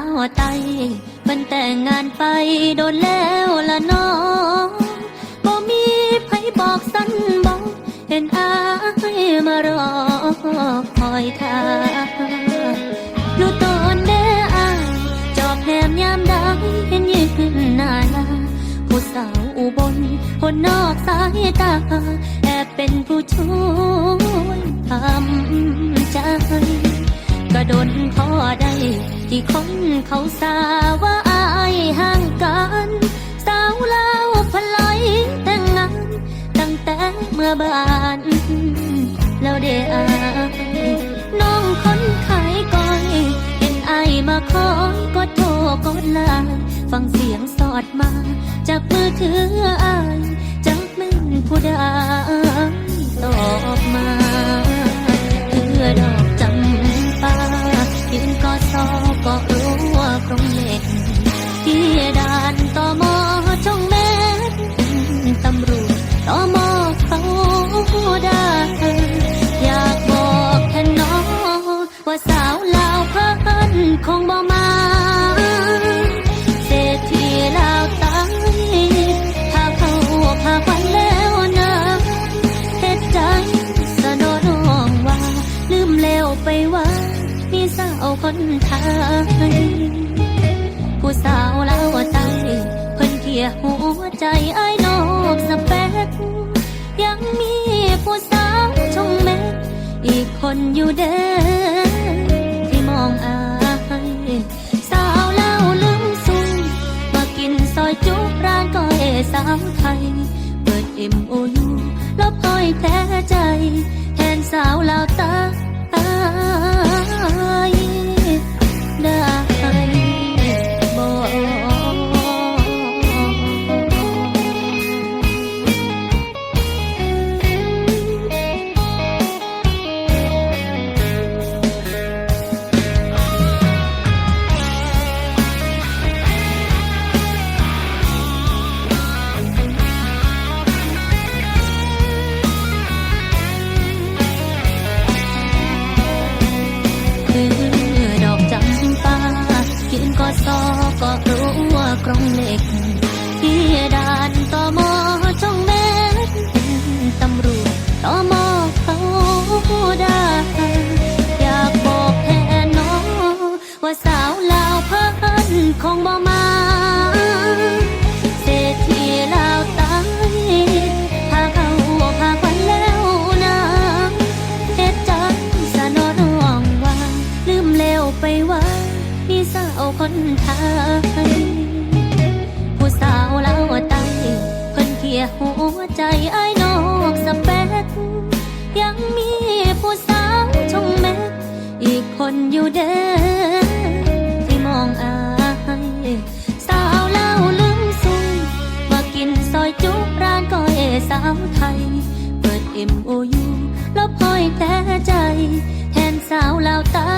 าวไตเพิ่นแต่งงานไปโดนแล้วละน้องบ่มีไผบอกสั้นบอกเห็นอายมารอคอยทาดูตอนเด้อายจอบแนมยามใดเห็นยืนหน้าหน้าผู้สาวอุบลคนนอกสายตา แอบเป็นผู้ช่วยทำใจก็โดนขอได้ ที่คนเขาสาว่าอายห่างกัน สาวเล่าวพลอยแต่งงาน ตั้งแต่เมื่อบาน แล้วเดอายน้องคนขายก้อยเห็นไอายมาคอยก็โทรกดไลน์ฟังเสียงสอดมา จากมือถืออายจากแม่นผู้ใด ไปว่ามีสาวคนไทยผู้สาวลาวใตเพิ่นเกลียหัวใจไอ้นอกสเปกยังมีผู้สาวชงแม่อีกคนอยู่เด้อที่มองอายสาวลาวลืมซุ่มากินซอยจุร้านก้อยสาวไทย เปิดเอ็มโอยูลบห้อยแท้ใจ แทนสาวลาวตา ซอก็รู้ว่ากรงเหล็กที่ด่านต่อมอจงแม่นตำรวจต่อมอ คนอยู่เด้อที่มองอายสาวเล่าลืมซุ่มมากินซอยจุร้านก้อยสาวไทย เปิดเอ็มโอยูแล้วพอยแต่ใจ แทนสาวเล่าตา